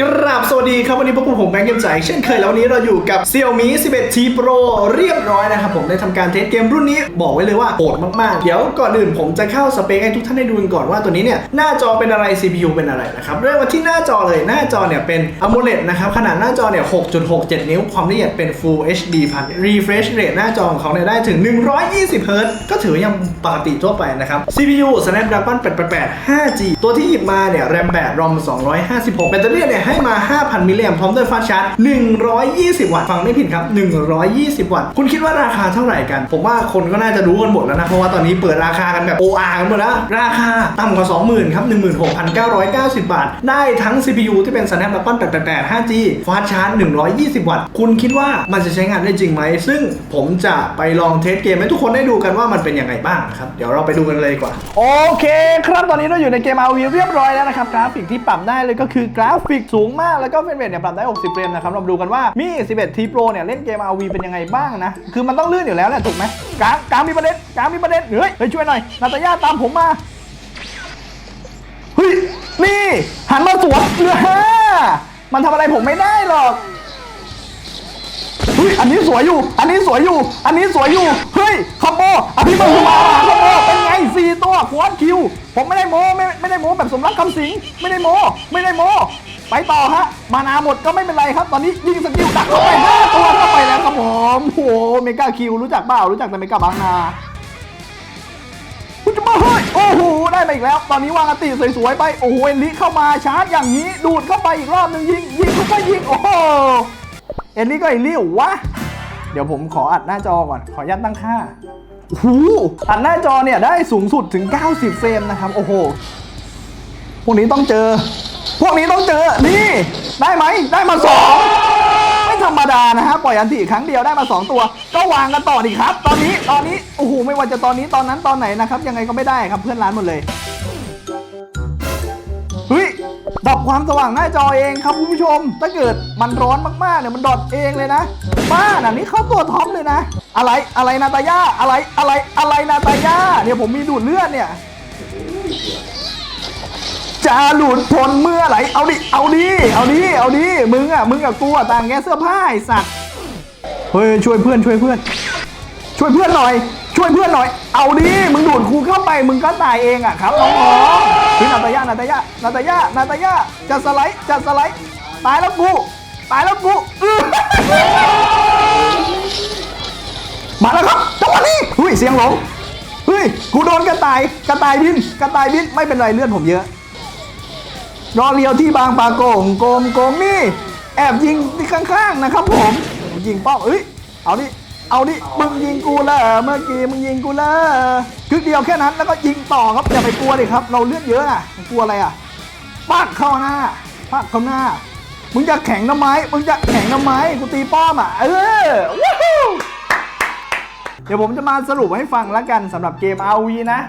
กราบสวัสดีครับ วันนี้พวกผมแบงค์เกมใจเช่นเคยแล้ววันนี้เราอยู่กับ Xiaomi 11 T Pro เรียบร้อยนะครับผมได้ทำการเทสเกมรุ่นนี้บอกไว้เลยว่าโหดมากๆ เดี๋ยวก่อนอื่นผมจะเข้าสเปคให้ทุกท่านได้ดูกันก่อนว่าตัวนี้เนี่ยหน้าจอเป็นอะไร CPU เป็นอะไรนะครับเริ่มมาที่หน้าจอเลยหน้าจอเนี่ยเป็น AMOLED นะครับขนาดหน้าจอเนี่ย 6.67 นิ้วความละเอียดเป็น Full HD พัน refresh rate หน้าจอของเขาเนี่ยได้ถึง 120 Hz ก็ถือยังปกติทั่วไปนะครับ CPU Snapdragon 888 5G ตัวที่หยิบมาเนี่ย RAM 8 ROM 256แบตเตอรี่เนี่ยให้มา 5,000 มิลลิแอมพร้อมด้วยฟาสชาร์จ 120 วัตต์ ฟังไม่ผิดครับ 120 วัตต์ คุณคิดว่าราคาเท่าไหร่กัน ผมว่าคนก็น่าจะรู้กันหมดแล้วนะ เพราะว่าตอนนี้เปิดราคากันแบบ OR กันหมดแล้ว ราคาต่ำกว่า 20,000 ครับ 16,990 บาท ได้ทั้ง CPU ที่เป็น Snapdragon 888 5G ฟาสชาร์จ 120 วัตต์ คุณคิดว่ามันจะใช้งานได้จริงไหม ซึ่งผมจะไปลองเทสเกมให้ทุกคนได้ดูกันว่ามันเป็นยังไงบ้างครับ เดี๋ยวเราไปดูกันเลยดีกว่า โอเค ครับ ตอนนี้เราอยู่ในเกม RV เรียบร้อยแล้วนะครับ กราฟิกที่ปรับได้เลยก็คือกราฟิกสููงมากแล้วก็เฟรมเรทเนี่ยปรับได้ 60 เฟรมนะครับเรามาดูกันว่ามี 11 T Pro เนี่ยเล่นเกม RV เป็นยังไงบ้างนะ คือมันต้องลื่นอยู่แล้วแหละถูกไหมกลางกลางมีประเด็นกลางมีประเด็นเฮ้ยเฮ้ยช่วยหน่อยนาตาย่าตามผมมาเฮ้ยนี่หันมาสวนเรือฮ่ามันทำอะไรผมไม่ได้หรอกเฮ้ยอันนี้สวยอยู่ อันนี้สวยอยู่ อันนี้สวยอยู่ เฮ้ยคอมโบอภิมงมาคอมโบเป็นไงสี่ตัวควอดคิว ผมไม่ได้โมไม่ไม่ได้โมแบบสมรักคำสิง ไม่ได้โม ไม่ได้โม ไปต่อฮะ มานาหมดก็ไม่เป็นไรครับ ตอนนี้ยิงสกิลดักเข้าไปห้าตัวเข้าไปแล้วครับผมโอ้โหเมกาคิวรู้จักเปล่ารู้จักแต่เมกาบางนาคุณจะมาเฮ้ยโอ้โหได้มาอีกแล้ว ตอนนี้วางอติสวยๆไปโอ้โหเอลิเข้ามาชาร์จอย่างนี้ ดูดเข้าไปอีกรอบหนึ่งยิงยิงเข้าไปยิงโอ้โหเอลลี่ก็เอลลี่เหรอวะเดี๋ยวผมขออัดหน้าจอก่อน ขออนุญาตตั้งค่าโอ้โหอัดหน้าจอเนี่ยได้สูงสุดถึง 90 เฟรมนะครับ โอ้โห พวกนี้ต้องเจอ พวกนี้ต้องเจอ นี่ ได้ไหม ได้มาสองไม่ธรรมดานะฮะ ปล่อยอันติครั้งเดียวได้มา 2 ตัว ก็วางกันต่อดีครับ ตอนนี้ ตอนนี้ โอ้โห ไม่ว่าจะตอนนี้ ตอนนั้น ตอนไหนนะครับ ยังไงก็ไม่ได้ครับเพื่อนร้านหมดเลย เฮ้ยดับความสว่างหน้าจอเองครับคุณผู้ชม ถ้าเกิดมันร้อนมากๆเนี่ยมันดอดเองเลยนะ บ้าน่ะนี่เข้าตัวท็อปเลยนะ อะไร อะไรนาตาย่าอะไร อะไร อะไรนาตาย่าเนี่ยผมมีดูดเลือดเนี่ย จะหลุดพ้นเมื่อไหร่เอาดิ เอาดิ เอาดิ เอาดิ มึงอะ มึงกับกูอะต่างแค่เสื้อผ้าไอ้สัตว์ เฮ้ยช่วยเพื่อนช่วยเพื่อน ช่วยเพื่อนหน่อย ช่วยเพื่อนหน่อย เอาดิ มึงดูดกูเข้าไป มึงก็ตายเองอะครับน้องๆพี่นาตายานาตายานาตายานาตายาจะสไลด์จะสไลด์ ตายแล้วกู ตายแล้วกูมาแล้วครับจังหวะนี้เฮ้ยเสียงหลงเฮ้ย กูโดนกระต่าย กระต่ายบิน กระต่ายบิน ไม่เป็นไรเลือดผมเยอะ รอเลียวที่บางปาโกงโกงโกงนี่ แอบยิงที่ข้างๆนะครับผมยิงเป้าเอ้ยเอาดิเอาดิมึงยิงกูเลยเมื่อกี้มึงยิงกูเลยคึกเดียวแค่นั้นแล้วก็ยิงต่อครับอย่าไปกลัวดิครับ เราเลือดเยอะอะกลัวอะไรอะปักเข้าหน้าปักเข้าหน้า มึงจะแข็งทำไมมึงจะแข็งทำไมกูตีป้อมอะเออวู้ฮู้เดี๋ยวผมจะมาสรุปให้ฟังแล้วกันสำหรับเกม RV นะ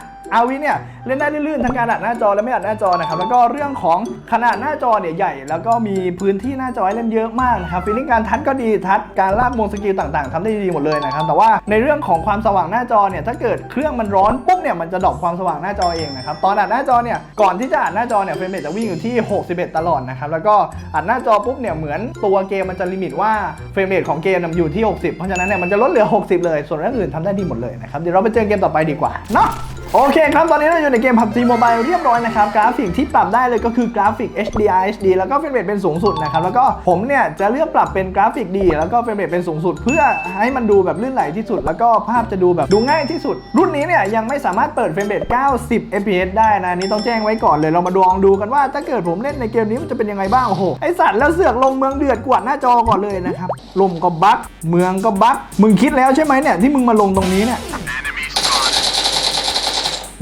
RV เนี่ยเล่นได้ลื่นๆทั้งการอัดหน้าจอและไม่อัดหน้าจอนะครับแล้วก็เรื่องของขนาดหน้าจอเนี่ยใหญ่ แล้วก็มีพื้นที่หน้าจอให้เล่นเยอะมากนะครับฟีลลิ่งการทัชก็ดีทัชการลากมงสกิลต่างๆทำได้ดีหมดเลยนะครับแต่ว่าในเรื่องของความสว่างหน้าจอเนี่ยถ้าเกิดเครื่องมันร้อนปุ๊บเนี่ยมันจะดรอปความสว่างหน้าจอเองนะครับตอนอัดหน้าจอเนี่ยก่อนที่จะอัดหน้าจอเนี่ยเฟรมเรทจะวิ่งอยู่ที่ 61 ตลอดนะครับแล้วก็อัดหน้าจอปุ๊บเนี่ยเหมือนตัวเกมมันจะลิมิตว่าเฟรมเรทของเกมอยู่ที่ 60 เพราะฉะนั้นเนี่ยมันจะลดเหลือ 60 เลย ส่วนเรื่องอื่นทำได้ดีหมดเลยนะครับเดี๋ยวเราไปเจอเกมต่อไปดีกว่าเนาะโอเคครับตอนนี้เราอยู่ในเกม PUBG Mobile เรียบร้อยนะครับ กราฟิกที่ปรับได้เลยก็คือกราฟิก HDR HD แล้วก็เฟรมเรทเป็นสูงสุดนะครับ แล้วก็ผมเนี่ยจะเลือกปรับเป็นกราฟิกดี แล้วก็เฟรมเรทเป็นสูงสุด เพื่อให้มันดูแบบลื่นไหลที่สุด แล้วก็ภาพจะดูแบบดูง่ายที่สุด รุ่นนี้เนี่ยยังไม่สามารถเปิดเฟรมเรท90 fps ได้นะอันนี้ต้องแจ้งไว้ก่อนเลยเรามาลองดูกันว่าถ้าเกิดผมเล่นในเกมนี้มันจะเป็นยังไงบ้างโอ้โหไอสัตว์แล้วเสือกลงเมืองเดือดกวาดหน้าจอก่อนเลยนะครับลมก็บั๊กเมืองก็บั๊กมึงคิดแล้วใช่ไหมเนี่ยที่มึงมาลงตรงนี้เนี่ย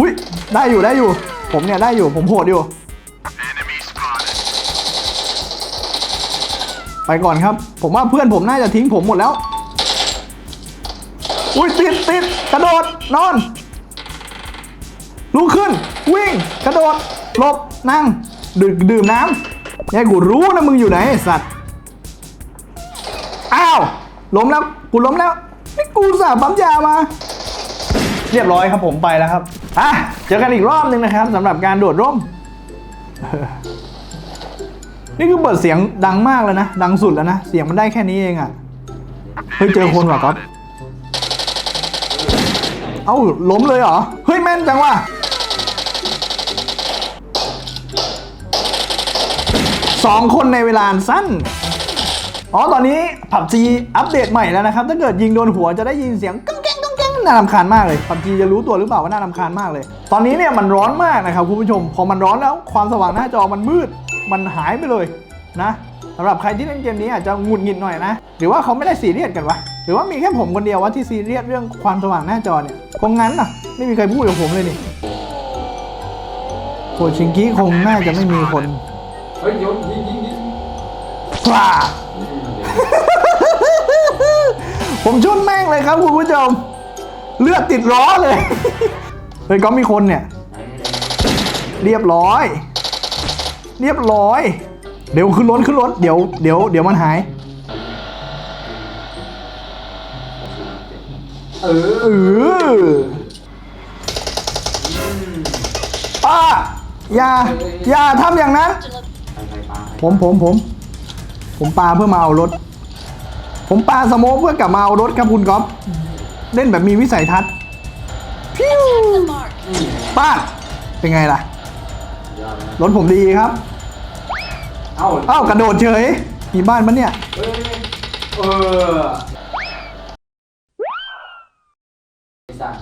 อุ้ย ได้อยู่ได้อยู่ ผมเนี่ยได้อยู่ผมโหดอยู่ ไปก่อนครับ ผมว่าเพื่อนผมน่าจะทิ้งผมหมดแล้ว อุ้ยติดติดกระโดดนอนลุกขึ้น วิ่ง กระโดดหลบนั่งดื่มดื่มน้ำเนี่ยกูรู้นะมึงอยู่ไหนสัตว์อ้าวล้มแล้วกูล้มแล้วนี่กูสาบปั๊มยามา เรียบร้อยครับผมไปแล้วครับ อะเจอกันอีกรอบหนึ่งนะครับสำหรับการโดดร่ม นี่คือเปิดเสียงดังมากแล้วนะ ดังสุดแล้วนะ เสียงมันได้แค่นี้เองอะ่ะ เฮ้ยเจอคนว่ะก๊อฟเอ้าล้มเลยเหรอ เฮ้ยแม่นจังว่ะสองคนในเวลาสั้น อ๋อ ตอนนี้ผับจีอัปเดตใหม่แล้วนะครับ ถ้าเกิดยิงโดนหัวจะได้ยินเสียงกังแกงกังแกง น่ารำคาญมากเลยผับจีจะรู้ตัวหรือเปล่าว่าน่ารำคาญมากเลย ตอนนี้เนี่ยมันร้อนมากนะครับคุณผู้ชม พอมันร้อนแล้วความสว่างหน้าจอมันมืด มันหายไปเลยนะสำหรับใครที่เล่นเกมนี้อาจจะหงุดหงิดหน่อยนะ หรือว่าเขาไม่ได้ซีเรียสกันวะ หรือว่ามีแค่ผมคนเดียวว่าที่ซีเรียสเรื่องความสว่างหน้าจอเนี่ย คงงั้นน่ะ ไม่มีใครพูดกับผมเลยนี่โคชิงกี้คงน่าจะไม่มีคน เฮ้ยยศยิงยิงยิงพลาดผมชุนแม่งเลยครับคุณผู้ชม เลือดติดล้อเลยเฮ้ยก็มีคนเนี่ย เรียบร้อย เรียบร้อย เดี๋ยวขึ้นรถขึ้นรถเดี๋ยวเดี๋ยวเดี๋ยวมันหาย เออเออป้าอย่าอย่าทำอย่างนั้น ผมผมผม ผมปาเพื่อมาเอารถ ผมปาสโมกเพื่อกลับมาเอารถครับคุณก๊อฟ เล่นแบบมีวิสัยทัศน์พิ้วป้าดเป็นไงล่ะ ยอดเลยรถผมดีครับเอ้าเอ้ากระโดดเฉย มีบ้านมันเนี่ยเฮ้ยเออไอ้สัส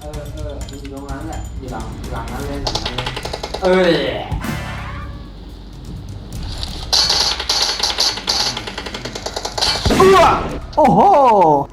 เออเอออยู่ตรงนั้นแหละอยู่หลังหลังนั้นเลยหลังนั้นเลยเออเอื้อ โอ้โห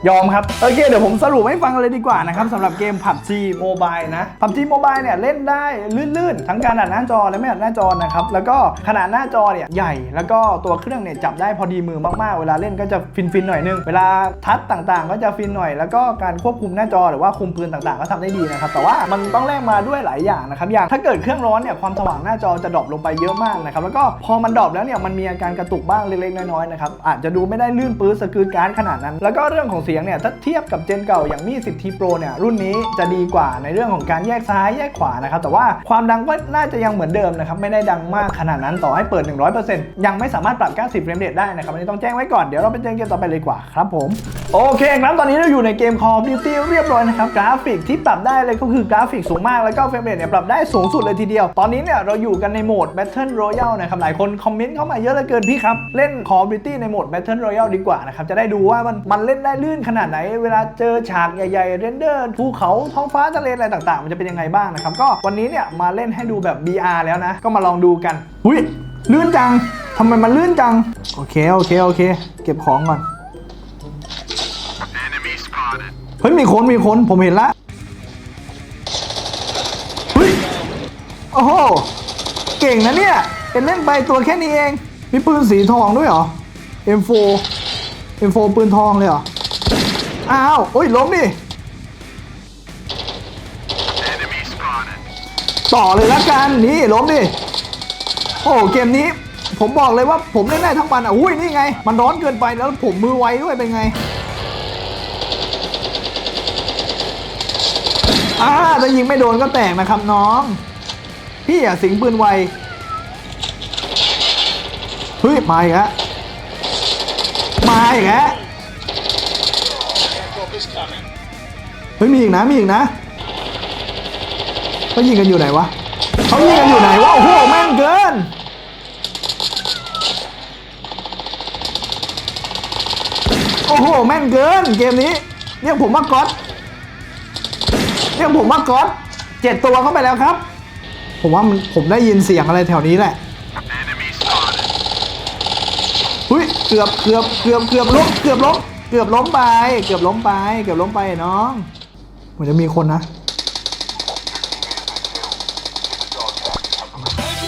ยอมครับ โอเค เดี๋ยวผมสรุปให้ฟังเลยดีกว่านะครับสำหรับเกม PUBG Mobile นะ PUBG Mobile เนี่ยเล่นได้ลื่นๆ ทั้งการอัดหน้าจอและไม่อัดหน้าจอนะครับ แล้วก็ขนาดหน้าจอเนี่ยใหญ่ แล้วก็ตัวเครื่องเนี่ยจับได้พอดีมือมากๆ เวลาเล่นก็จะฟินๆหน่อยนึง เวลาทัชต่างๆ ก็จะฟินหน่อย แล้วก็การควบคุมหน้าจอหรือว่าคุมปืนต่างๆ ก็ทำได้ดีนะครับ แต่ว่ามันต้องแลกมาด้วยหลายอย่างนะครับ อย่างถ้าเกิดเครื่องร้อนเนี่ยความสว่างหน้าจอจะดรอปลงไปเยอะมากนะครับ แล้วก็พอมันดรอปแล้วเนี่ยมันมีอาการกระตุกบ้างเล็กๆน้อยๆนะครับอาจจะดูไม่ได้ลื่นปื้ดสกืดการ์ดขนาดนั้น แล้วก็เรื่องของเสียงเนี่ยถ้าเทียบกับเจนเก่าอย่างมี 10 T Pro เนี่ยรุ่นนี้จะดีกว่าในเรื่องของการแยกซ้ายแยกขวานะครับแต่ว่าความดังก็น่าจะยังเหมือนเดิมนะครับไม่ได้ดังมากขนาดนั้นต่อให้เปิด 100%ยังไม่สามารถปรับ 90เฟรมเรทได้นะครับอันนี้ต้องแจ้งไว้ก่อนเดี๋ยวเราไปเจอเกมต่อไปเลยดีกว่าครับผมโอเคครับตอนนี้เราอยู่ในเกม Call of Duty เรียบร้อยนะครับกราฟิกที่ปรับได้เลยก็คือกราฟิกสูงมากแล้วก็เฟรมเรทเนี่ยปรับได้สูงสุดเลยทีเดียว ตอนนี้เนี่ยเราอยู่กันในโหมด Battle Royale นะครับหลายคนคอมเมนต์เข้ามาเยอะเหลือเกินพี่ครับ เล่น Call of Duty ในโหมด Battle Royale ดีกว่านะครับจะได้ดูว่ามันมันเล่นได้ลื่นขนาดไหน เวลาเจอฉากใหญ่ๆเรนเดอร์ภูเขาท้องฟ้าทะเลอะไรต่างๆ มันจะเป็นยังไงบ้างนะครับ ก็วันนี้เนี่ยมาเล่นให้ดูแบบ VR แล้วนะ ก็มาลองดูกันอุ้ยลื่นจังทำไมมันลื่นจัง โอเคโอเคโอเค เก็บของก่อนเฮ้ยมีคนมีคนผมเห็นละเฮ้ยโอ้โหเก่งนะเนี่ยเป็นเล่นไปตัวแค่นี้เองมีปืนสีทองด้วยเหรอ M4 M4 ปืนทองเลยเหรอ อ้าวโอ้ยล้มดิต่อเลยละกันนี่ล้มดิโอ้โหเกมนี้ผมบอกเลยว่าผมเล่นได้ทั้งวันอะอุ้ยนี่ไง มันร้อนเกินไปแล้วผมมือไวด้วยเป็นไงอ่าถ้ายิงไม่โดนก็แตกนะครับน้อง พี่อะสิงปืนไวเฮ้ยมาอีกแล้ว มาอีกแล้วเฮ้ยมีอีกนะมีอีกนะเขายิงกันอยู่ไหนวะเขายิงกันอยู่ไหนวะโอ้โหแม่นเกินโอ้โหแม่นเกินเกมนี้เรียกผมว่าก๊อตเรียกผมว่าก๊อตเจ็ดตัวเข้าไปแล้วครับ ผมว่ามันผมได้ยินเสียงอะไรแถวนี้แหละ หุ้ยเกือบเกือบเกือบเกือบล้มเกือบล้มเกือบล้มไป เกือบล้มไป เกือบล้มไปน้องเหมือนจะมีคนนะ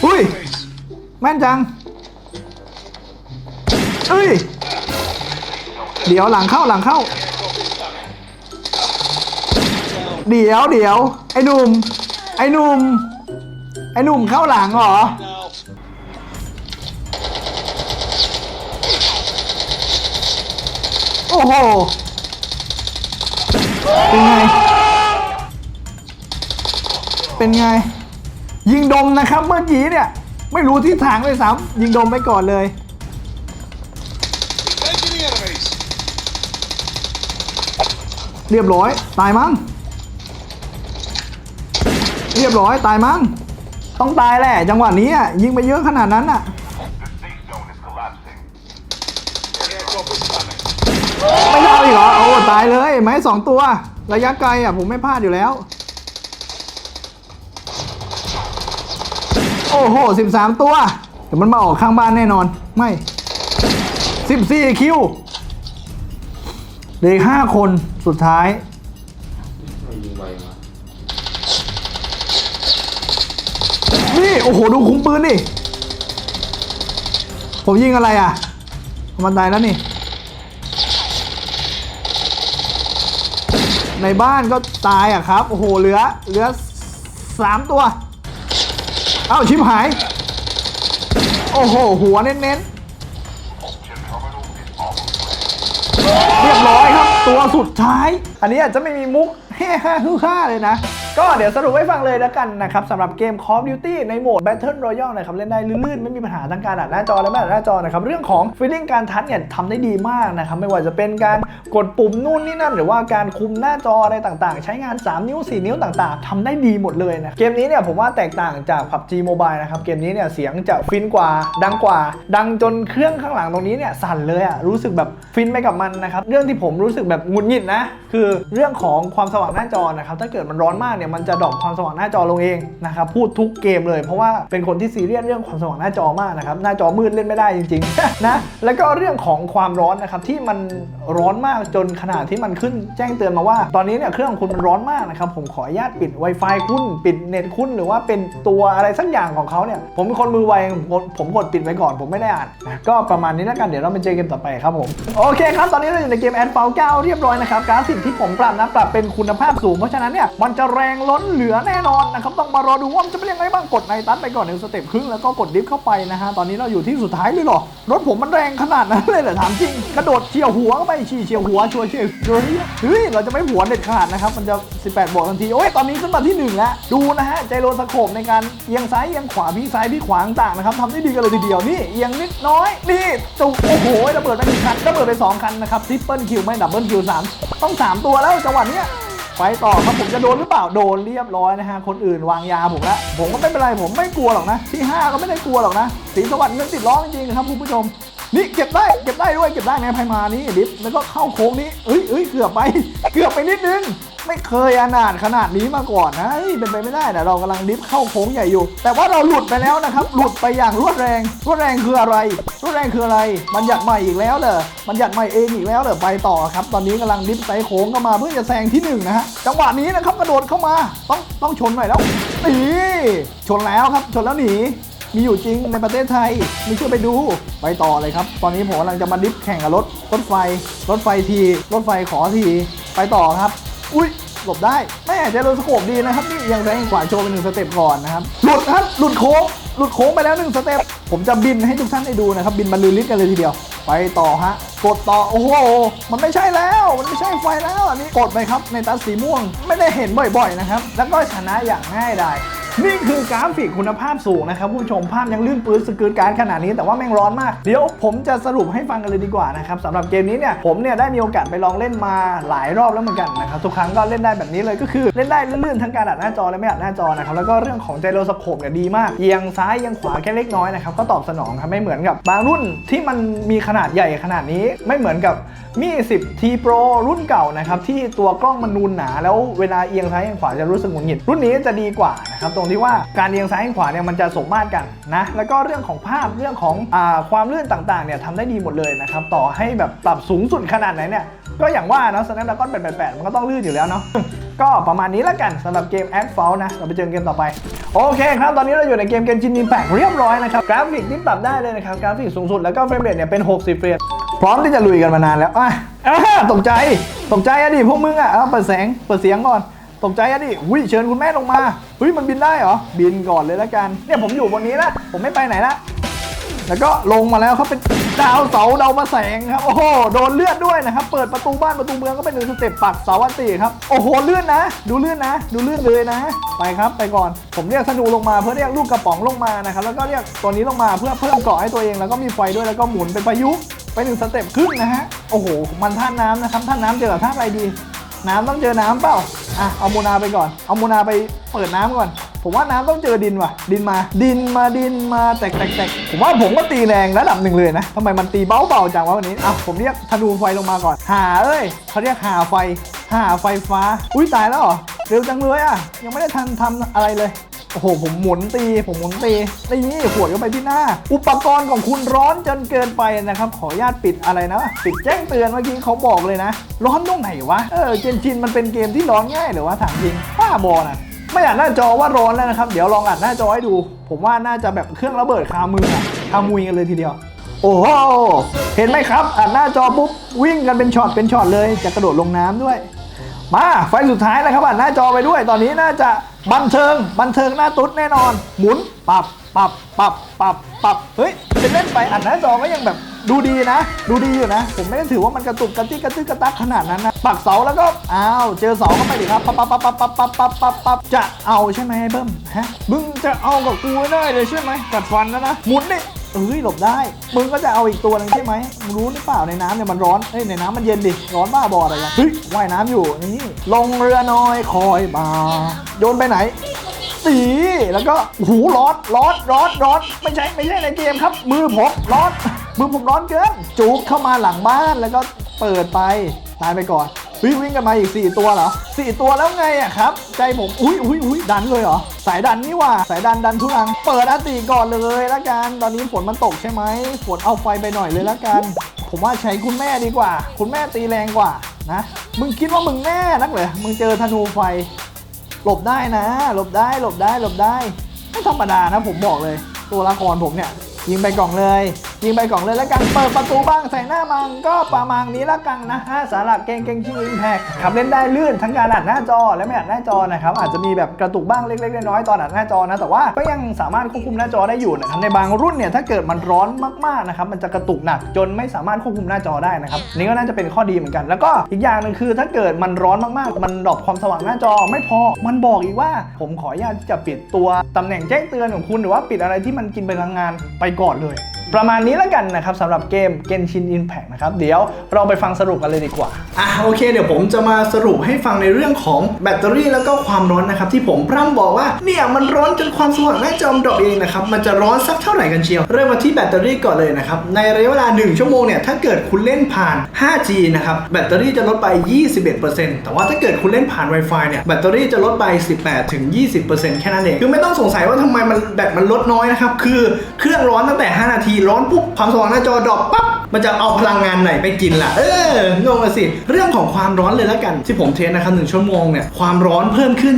อุ้ยแม่นจังเอ้ยเดี๋ยวหลังเข้าหลังเข้า เดี๋ยวเดี๋ยวไอ้หนุ่มไอ้หนุ่มไอ้หนุ่มเข้าหลังเหรอ อ้โหเป็นไง เป็นไง ยิงดมนะครับเมื่อกี้เนี่ย ไม่รู้ทิศทางเลยซ้ำยิงดมไปก่อนเลย เรียบร้อย ตายมั้ง เรียบร้อย ตายมั้ง ต้องตายแหละ จังหวะนี้อะยิงไปเยอะขนาดนั้นอะ ไม่ได้อีกเหรอ โอ้ตายเลยไม้สองตัว ระยะไกลอะผมไม่พลาดอยู่แล้ว โอ้โหสิบสามตัวเดี๋ยวมันมาออกข้างบ้านแน่นอน ไม่สิบสี่คิวเหลือห้าคนสุดท้าย นี่ โอ้โห ดูคุ้มปืนดิ ผมยิงอะไรอะ มันตายแล้วนี่ ในบ้านก็ตายอะครับ โอ้โห เหลือ เหลือสามตัว เอ้า ชิบหาย โอ้โห หัวเน้นๆ เรียบร้อยครับ ตัวสุดท้าย อันนี้อาจจะไม่มีมุกแฮ่ฮ่าฮือฮ่าเลยนะ ก็เดี๋ยวสรุปให้ฟังเลยแล้วกันนะครับสำหรับเกม Call of Duty ในโหมด Battle Royale นะครับเล่นได้ลื่นๆ ไม่มีปัญหาทั้งการอัดหน้าจอและไม่อัดหน้าจอนะครับเรื่องของ feeling การทัชเนี่ยทำได้ดีมากนะครับไม่ว่าจะเป็นการกดปุ่มนู่นนี่นั่น หรือว่าการคุมหน้าจออะไรต่างๆ ใช้งาน 3 นิ้ว 4 นิ้วต่างๆทำได้ดีหมดเลยนะเกมนี้เนี่ยผมว่าแตกต่างจาก PUBG Mobile นะครับเกมนี้เนี่ยเสียงจะฟินกว่าดังกว่า ดังจนเครื่องข้างหลังตรงนี้เนี่ยสั่นเลยอะรู้สึกแบบฟินไปกับมันนะครับเรื่องที่ผมรู้สึกแบบหงุดหงิดนะคือเรื่องของความสว่างหน้าจอนะครับถ้าเกิดมันร้อนมากเนี่ยมันจะดรอปความสว่างหน้าจอลงเองนะครับพูดทุกเกมเลยเพราะว่าเป็นคนที่ซีเรียสเรื่องความสว่างหน้าจอมากนะครับหน้าจอมืดเล่นไม่ได้จริงๆนะแล้วก็เรื่องของความร้อนนะครับที่มันร้อนมากจนขนาดที่มันขึ้นแจ้งเตือนมาว่า ตอนนี้เนี่ยเครื่องคุณมันร้อนมากนะครับผมขออนุญาตปิด Wi-Fi คุณปิดเน็ตคุณหรือว่าเป็นตัวอะไรสักอย่างของเขาเนี่ยผมเป็นคนมือไวผมกดปิดไว้ก่อนผมไม่ได้อ่านนะก็ประมาณนี้แล้วกันเดี๋ยวเราไปเจอเกมต่อไปครับผมโอเคครับตอนนี้เราอยู่ในเกมแอนดเฟล9เรียบร้อยนะครับกราฟิกที่ผมปรับนะปรับเป็นคุณภาพสูงเพราะฉะนั้นเนี่ยมันจะแรงล้นเหลือแน่นอนนะครับต้องมารอดูว่ามันจะเป็นยังไงบ้างกดในตัดไปก่อนหนึ่งสเต็ปครึ่งแล้วก็กดดิฟเข้าไปนะฮะตอนนี้เราอยู่ที่สุดท้ายเลยหรอรถผมมันแรงขนาดนั้นเลยเหรอถามจริงกระโดดเฉียวหัวเข้าไปฉี่เฉียวหัวชัวร์เฉียวเฮ้ยเฮ้ยเราจะไม่หัวเด็ดขาดนะครับมันจะ 18บวกทันทีโอ้ยตอนนี้ขึ้นมาที่หนึ่งแล้วดูนะฮะใจโรสโคปในการเอียงซ้ายเอียงขวาพี่ซ้ายพี่ขวาต่างนะครับทำได้ดีกันเลยทีเดียวนี่เอียงนิดน้อยนี่จุโอ้โหระเบิดไปหนึ่งคันระเบิดไปสองคันนะครับทริปเปิลคิวไม่ดับเบิลคิวสามต้องสามตัวแล้วจังหวะเนี้ย ไปต่อครับผมจะโดนหรือเปล่าโดนเรียบร้อยนะฮะคนอื่นวางยาผมแล้วผมก็ไม่เป็นไรผมไม่กลัวหรอกนะที่ 5 ก็ไม่ได้กลัวหรอกนะสีสวัสดิ์มันติดล้อจริงๆครับคุณผู้ชม นี่เก็บได้เก็บได้ด้วยเก็บได้ในไพมานี่ดิฟแล้วก็เข้าโค้งนี้เอ้ยเอ้ยเกือบไป เกือบไปนิดนึง ไม่เคยอนาถขนาดนี้มาก่อนนะเฮ้ยเป็นไปไม่ได้นะเรากำลังดิฟเข้าโค้งใหญ่อยู่ แต่ว่าเราหลุดไปแล้วนะครับ หลุดไปอย่างรวดแรง รวดแรงคืออะไร รวดแรงคืออะไร มันหยัดใหม่อีกแล้วเหรอมันหยัดใหม่เองอีกแล้วเหรอไปต่อครับ ตอนนี้กำลังดิฟไซโค้งเข้ามาเพื่อจะแซงที่หนึ่งนะฮะจังหวะนี้นะครับกระโดดเข้ามาต้องต้องชนหน่อยแล้วหนีชนแล้วครับชนแล้วหนี มีอยู่จริงในประเทศไทยไม่ชื่อไปดูไปต่อเลยครับ ตอนนี้ผมกำลังจะมาดิฟแข่งกับรถรถไฟ รถไฟทีรถไฟขอทีไปต่อครับ อุ้ยหลบได้แม่เจโรสโคปดีนะครับนี่ยังแรงกว่าโชว์เป็นหนึ่งสเต็ปก่อนนะครับหลุดครับหลุดโค้งหลุดโค้งไปแล้วหนึ่งสเต็ปผมจะบินให้ทุกท่านได้ดูนะครับ บินบรรลือฤทธิ์กันเลยทีเดียว ไปต่อฮะ กดต่อ โอ้โห มันไม่ใช่แล้ว มันไม่ใช่ไฟแล้วอันนี้กดไปครับในตัดสีม่วง ไม่ได้เห็นบ่อยๆนะครับ แล้วก็ชนะอย่างง่ายดาย นี่คือกราฟิกคุณภาพสูงนะครับผู้ชมภาพยังลื่นปืนสกรีนการขนาดนี้แต่ว่าแม่งร้อนมาก เดี๋ยวผมจะสรุปให้ฟังกันเลยดีกว่านะครับสำหรับเกมนี้เนี่ยผมเนี่ยได้มีโอกาสไปลองเล่นมาหลายรอบแล้วเหมือนกันนะครับทุกครั้งก็เล่นได้แบบนี้เลยก็คือเล่นได้ลื่นๆทั้งการอัดหน้าจอและไม่อัดหน้าจอนะครับแล้วก็เรื่องของไจโรสโคปเนี่ยดีมากเอียงซ้ายเอียงขวาแค่เล็กน้อยนะครับก็ตอบสนองครับไม่เหมือนกับบางรุ่นที่มันมีขนาดใหญ่ขนาดนี้ไม่เหมือนกับ มี 10 T Pro รุ่นเก่านะครับที่ตัวกล้องมันนูนหนา แล้วเวลาเอียงซ้ายเอียงขวาจะรู้สึกหงุดหงิด รุ่นนี้จะดีกว่านะครับตรงที่ว่าการเอียงซ้ายเอียงขวาเนี่ยมันจะสมมาตรกันนะแล้วก็เรื่องของภาพเรื่องของอความเลื่อนต่างๆเนี่ยทำได้ดีหมดเลยนะครับต่อให้แบบปรับสูงสุดขนาดไหนเนี่ยก็อย่างว่าเนาะ Snapdragon 888 มันก็ต้องลื่นอยู่แล้วเนาะก็ประมาณนี้แล้วกันสำหรับเกม a d f a l นะ เราไปเจอเกมต่อไป โอเคครับ ตอนนี้เราอยู่ในเกมเกนจินอินแพกเรียบร้อยนะครับ กราฟิกที่ปรับได้เลยนะครับ กราฟิกสูงสุดแล้วก็เฟรมเรทเนี่ยเป็น 60 เฟรม พร้อมที่จะลุยกันมานานแล้วอะอะตกใจ ตกใจอะดิพวกมึงอะเอาเปิดแสง เปิดเสียงก่อน ตกใจอะดิวิเชิญคุณแม่ลงมาเฮ้ยมันบินได้เหรอ บินก่อนเลยแล้วกัน เนี่ยผมอยู่บนนี้ละ ผมไม่ไปไหนละ แล้วก็ลงมาแล้วเขาเป็นดาวเสาดาวมาแสงครับ โอ้โห โดนเลือดด้วยนะครับ เปิดประตูบ้านประตูเมืองก็เป็นหนึ่งสเต็ปปักเสาอันตีครับ โอ้โห เลื่อนนะ ดูเลื่อนนะ ดูเลื่อนเลยนะ ไปครับ ไปก่อน ผมเรียกธนูลงมาเพื่อเรียกลูกกระป๋องลงมานะครับ แล้วก็เรียกตัวนี้ลงมาเพื่อเพิ่มเกราะให้ตัวเอง แล้วก็มีไฟด้วย แล้วก็หมุนเป็นพายุ ไปหนึ่งสเต็ปขึ้นนะฮะ โอ้โห มันท่าน้ำนะครับ ท่าน้ำเจอกับท่าอะไรดี น้ำต้องเจอน้ำเปล่า อะ เอาโมนาไปก่อน เอาโมนาไปเปิดน้ำก่อน ผมว่าน้ำต้องเจอดินว่ะ ดินมา ดินมา ดินมา แตกแตกแตกผมว่าผมก็ตีแรงระดับหนึ่งเลยนะทำไมมันตีเบาเบาจังวะวันนี้ อะ ผมเรียกธนูไฟลงมาก่อน หาเอ้ยเขาเรียกหาไฟ หาไฟฟ้า อุ้ยตายแล้วเหรอ เร็วจังเลยอะ ยังไม่ได้ทันทำอะไรเลย โอ้โห ผมหมุนตี ผมหมุนตีนี่ขวดเข้าไปที่หน้า อุปกรณ์ของคุณร้อนจนเกินไปนะครับ ขออนุญาตปิดอะไรนะ ปิดแจ้งเตือนเมื่อกี้เขาบอกเลยนะ ร้อนตรงไหนวะ เออเกมชินมันเป็นเกมที่ร้อนง่ายหรือว่าถามจริงป้าบอลนะไม่อ่านหน้าจอว่าร้อนแล้วนะครับ เดี๋ยวลองอ่านหน้าจอให้ดู ผมว่าน่าจะแบบเครื่องระเบิดคามืออะคามุยกันเลยทีเดียว โอ้โห เห็นไหมครับ อ่านหน้าจอปุ๊บวิ่งกันเป็นช็อตเป็นช็อตเลย จะกระโดดลงน้ำด้วย มาไฟสุดท้ายแล้วครับอ่านหน้าจอไปด้วย ตอนนี้น่าจะ บันเทิงบันเทิงหน้าตุ๊ดแน่นอน หมุนปับปับปับปับปับเฮ้ยเป็นเล่นไปอ่านหน้าจอก็ยังแบบดูดีนะ ดูดีอยู่นะ ผมไม่ได้ถือว่ามันกระตุกกระติกกระตึกกระตักขนาดนั้นนะปักเสาแล้วก็อ้าวเจอเสาเข้าไปดิครับปับปับปับปับปับปับปับปับปับจะเอาใช่ไหมเบิ้มฮะมึงจะเอากับกูไม่ได้เลยใช่ไหมกัดฟันแล้วนะหมุนดิ เอ้ยหลบได้ มึงก็จะเอาอีกตัวหนึงใช่ไหมมึงรู้หรือเปล่าในน้ำเนี่ยมันร้อนเอ้ยในน้ำมันเย็นดิ ร้อนบ้าบออะไรกันเฮ้ยว่ายน้ำอยู่นี่ลงเรือน้อยคอยมาโยนไปไหน ตีแล้วก็โอ้โหร้อนร้อนร้อนร้อนไม่ใช่ไม่ใช่ในเกมครับ มือผมร้อนมือผมร้อนเกินจุกเข้ามาหลังบ้านแล้วก็เปิดไปตายไปก่อน เฮ้ยวิ่งกันมาอีก 4 ตัวเหรอสี่ตัวแล้วไงอะครับ ใจผม อุ้ยอุ้ยอุ้ยดันเลยเหรอ สายดันนี่ว่า สายดันดันทุลัง เปิดอัตีก่อนเลยละกัน ตอนนี้ฝนมันตกใช่ไหม ฝนเอาไฟไปหน่อยเลยละกัน ผมว่าใช้คุณแม่ดีกว่า คุณแม่ตีแรงกว่านะ มึงคิดว่ามึงแน่นักเหรอ มึงเจอธนูไฟ หลบได้นะ หลบได้ หลบได้ หลบได้ ไม่ธรรมดานะผมบอกเลย ตัวละครผมเนี่ยยิงไปกล่องเลยยิงไปกล่องเลยแล้วกันเปิดประตูบ้างใส่หน้ามังก็ประมาณนี้ละกันนะฮะสำหรับเกงเกงชิงอิมแพกขับเล่นได้ลื่นทั้งการอัดหน้าจอและไม่อัดหน้าจอนะครับอาจจะมีแบบกระตุกบ้างเล็กๆน้อยๆตอนอัดหน้าจอนะแต่ว่าก็ยังสามารถควบคุมหน้าจอได้อยู่นะครับในบางรุ่นเนี่ยถ้าเกิดมันร้อนมากๆนะครับมันจะกระตุกหนักจนไม่สามารถควบคุมหน้าจอได้นะครับนี่ก็น่าจะเป็นข้อดีเหมือนกัน แล้วก็อีกอย่างหนึ่งคือถ้าเกิดมันร้อนมากๆ มันดรอปความสว่างหน้าจอไม่พอ มันบอกอีกว่าผมขออนุญาตจะปิดตัวตำแหน่งแจ้งเตือนของคุณหรือว่าปิดอะไรที่มันกินพลังงานไปก่อนเลย ประมาณนี้แล้วกันนะครับสำหรับเกม Genshin Impact นะครับ เดี๋ยวเราไปฟังสรุปกันเลยดีกว่า อะโอเค เดี๋ยวผมจะมาสรุปให้ฟังในเรื่องของแบตเตอรี่แล้วก็ความร้อนนะครับ ที่ผมพร่ำบอกว่า เนี่ย มันร้อนจนความสว่างหน้าจอมดรอปเองนะครับ มันจะร้อนสักเท่าไหร่กันเชียว เริ่มมาที่แบตเตอรี่ก่อนเลยนะครับ ในระยะเวลา 1 ชั่วโมงเนี่ยถ้าเกิดคุณเล่นผ่าน 5G นะครับแบตเตอรี่จะลดไป 21%แต่ว่าถ้าเกิดคุณเล่นผ่าน Wi-Fi เนี่ยแบตเตอรี่จะลดไป 18-20%แค่นั้นเองคือไม่ต้องสงสัยว่าทำไมมันแบตมันลดน้อยนะครับคือเครื่องร้อนตั้งแต่ 5 นาทีร้อนปุ๊บความสว่างหน้าจอดรอปปั๊บ มันจะเอาพลังงานไหนไปกินล่ะ เอองงอะสิ เรื่องของความร้อนเลยแล้วกัน ที่ผมเทสนะครับหนึ่งชั่วโมงเนี่ย ความร้อนเพิ่มขึ้น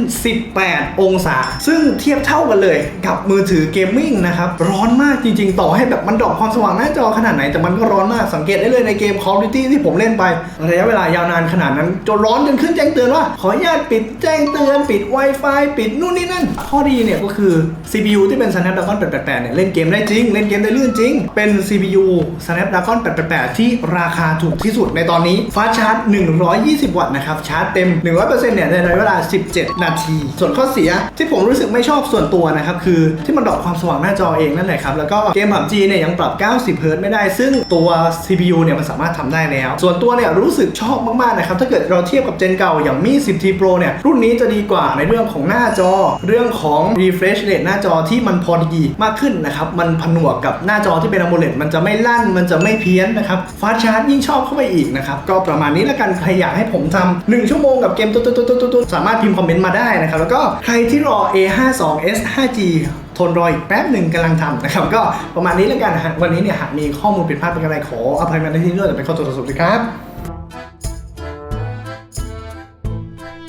18 องศา ซึ่งเทียบเท่ากันเลยกับมือถือเกมมิ่งนะครับ ร้อนมากจริง ๆ ต่อให้แบบมันดรอปความสว่างหน้าจอขนาดไหน แต่มันก็ร้อนมาก สังเกตได้เลยในเกม Call of Duty ที่ผมเล่นไประยะเวลายาวนานขนาดนั้นจนร้อนจนขึ้นแจ้งเตือนว่า ขออนุญาตปิดแจ้งเตือน ปิด Wi-Fi ปิดนู่นนี่นั่น ข้อดีเนี่ยก็คือ CPU ที่เป็น Snapdragon 888เนี่ยเล่นเกมได้จริง เล่นเกมได้ลื่นจริง เป็น CPU Snapdragon 888 ที่ราคาถูกที่สุดในตอนนี้ฟ้าสต์ชาร์จ 120 วัตต์นะครับ ชาร์จเต็ม 100%เนี่ยในระยะเวลา 17 นาที ส่วนข้อเสียที่ผมรู้สึกไม่ชอบส่วนตัวนะครับ คือที่มันดรอปความสว่างหน้าจอเองนั่นแหละครับ แล้วก็เกม PUBG เนี่ยยังปรับ 90เฮิร์ตไม่ได้ ซึ่งตัว CPU เนี่ยมันสามารถทำได้แล้ว ส่วนตัวเนี่ยรู้สึกชอบมากๆนะครับ ถ้าเกิดเราเทียบกับเจนเก่าอย่างมี 10T Pro เนี่ย รุ่นนี้จะดีกว่าในเรื่องของหน้าจอ เรื่องของ refresh rate หน้าจอที่มันพอดีมากขึ้นนะครับ มันผนวกกับหน้าจอที่เป็น AMOLED มันจะไม่ลั่น มันจะไม่พี้ยนนะครับฟาชาร์ดยิ่งชอบเข้าไปอีกนะครับก็ประมาณนี้แล้วกันใครอยากให้ผมทำ1ชั่วโมงกับเกมตุ๊ดๆๆๆๆสามารถพิมพ์คอมเมนต์มาได้นะครับแล้วก็ใครที่รอ A52s 5G ทนรออีกแป๊บหนึ่งกำลังทำนะครับ ก็ประมาณนี้แล้วกันวันนี้เนี่ยหากมีข้อมูลผิดพลาดเป็นอะไรขออภัยมาในที่นี้ด้วยแต่เป็นข้อตรวจสอบด้วยครับ